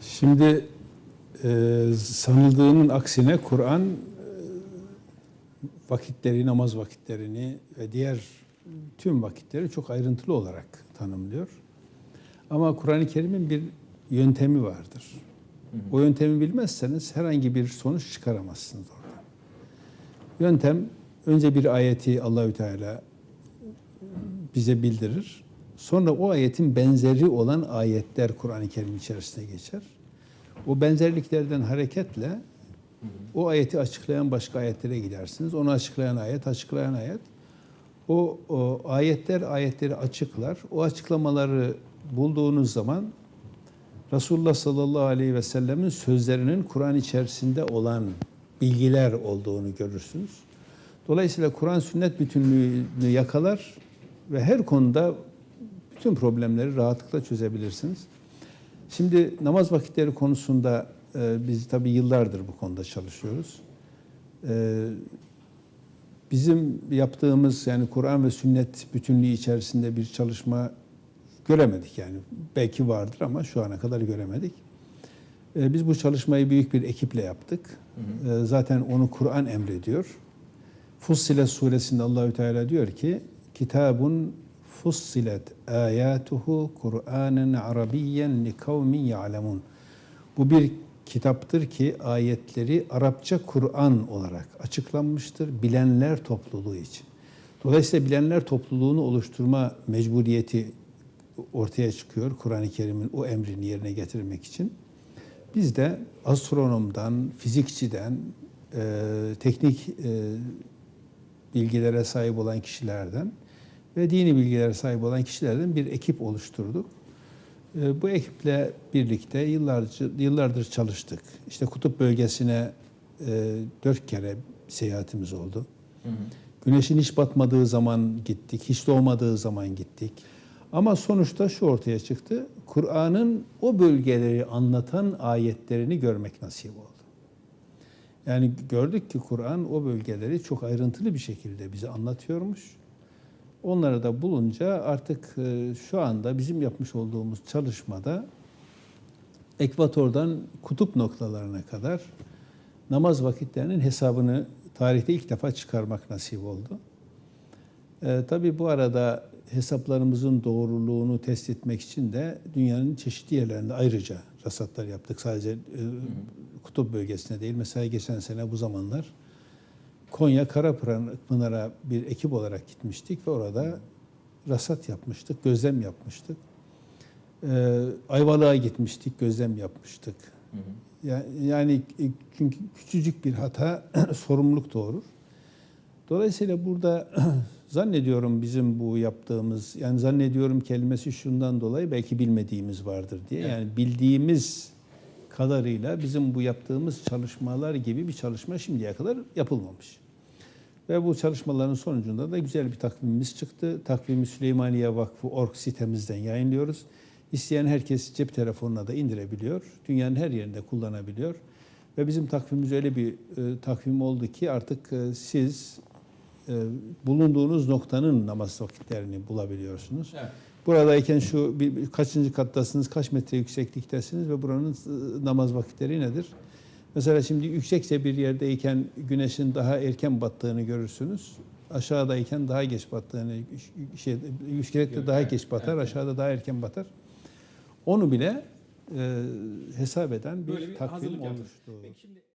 Şimdi e, sanıldığının aksine Kur'an e, vakitleri, namaz vakitlerini ve diğer tüm vakitleri çok ayrıntılı olarak tanımlıyor. Ama Kur'an-ı Kerim'in bir yöntemi vardır. O yöntemi bilmezseniz herhangi bir sonuç çıkaramazsınız oradan. Yöntem önce bir ayeti Allahü Teala bize bildirir. Sonra o ayetin benzeri olan ayetler Kur'an-ı Kerim içerisine geçer. O benzerliklerden hareketle o ayeti açıklayan başka ayetlere gidersiniz. Onu açıklayan ayet, açıklayan ayet. O, o ayetler ayetleri açıklar. O açıklamaları bulduğunuz zaman Resulullah sallallahu aleyhi ve sellemin sözlerinin Kur'an içerisinde olan bilgiler olduğunu görürsünüz. Dolayısıyla Kur'an sünnet bütünlüğünü yakalar ve her konuda bütün problemleri rahatlıkla çözebilirsiniz. Şimdi namaz vakitleri konusunda e, biz tabii yıllardır bu konuda çalışıyoruz. E, bizim yaptığımız yani Kur'an ve sünnet bütünlüğü içerisinde bir çalışma göremedik yani. Belki vardır ama şu ana kadar göremedik. E, biz bu çalışmayı büyük bir ekiple yaptık. Hı hı. E, zaten onu Kur'an emrediyor. Fussilet suresinde Allahü Teala diyor ki kitabun fussilet ayatuhu Kur'anen Arabiyyen li kavmin ya'lemun. Bu bir kitaptır ki ayetleri Arapça Kur'an olarak açıklanmıştır bilenler topluluğu için. Dolayısıyla bilenler topluluğunu oluşturma mecburiyeti ortaya çıkıyor Kur'an-ı Kerim'in o emrini yerine getirmek için. Biz de astronomdan, fizikçiden, e, teknik e, bilgilere sahip olan kişilerden ve dini bilgilere sahip olan kişilerden bir ekip oluşturduk. E, bu ekiple birlikte yıllarca, yıllardır çalıştık. İşte kutup bölgesine e, dört kere seyahatimiz oldu. Hı hı. Güneşin hiç batmadığı zaman gittik, hiç doğmadığı zaman gittik. Ama sonuçta şu ortaya çıktı. Kur'an'ın o bölgeleri anlatan ayetlerini görmek nasip oldu. Yani gördük ki Kur'an o bölgeleri çok ayrıntılı bir şekilde bize anlatıyormuş. Onları da bulunca artık e, şu anda bizim yapmış olduğumuz çalışmada ekvatordan kutup noktalarına kadar namaz vakitlerinin hesabını tarihte ilk defa çıkarmak nasip oldu. E, tabii bu arada hesaplarımızın doğruluğunu test etmek için de dünyanın çeşitli yerlerinde ayrıca rasatlar yaptık. Sadece e, kutup bölgesine değil. Mesela geçen sene bu zamanlar Konya Karapınar'a bir ekip olarak gitmiştik ve orada rasat yapmıştık, gözlem yapmıştık. Ee, Ayvalık'a gitmiştik, gözlem yapmıştık. Hı hı. Yani, yani çünkü küçücük bir hata sorumluluk doğurur. Dolayısıyla burada zannediyorum bizim bu yaptığımız, yani zannediyorum kelimesi şundan dolayı belki bilmediğimiz vardır diye. Yani bildiğimiz kadarıyla bizim bu yaptığımız çalışmalar gibi bir çalışma şimdiye kadar yapılmamış. Ve bu çalışmaların sonucunda da güzel bir takvimimiz çıktı. Takvimi Süleymaniye Vakfı org sitemizden yayınlıyoruz. İsteyen herkes cep telefonuna da indirebiliyor. Dünyanın her yerinde kullanabiliyor. Ve bizim takvimimiz öyle bir e, takvim oldu ki artık e, siz e, bulunduğunuz noktanın namaz vakitlerini bulabiliyorsunuz. Evet. Buradayken şu bir, kaçıncı kattasınız, kaç metre yüksekliktesiniz ve buranın e, namaz vakitleri nedir? Mesela şimdi yüksekse bir yerdeyken güneşin daha erken battığını görürsünüz. Aşağıdayken daha geç battığını, şey, yüksekte daha geç batar, aşağıda daha erken batar. Onu bile e, hesap eden bir, bir takvim olmuştu.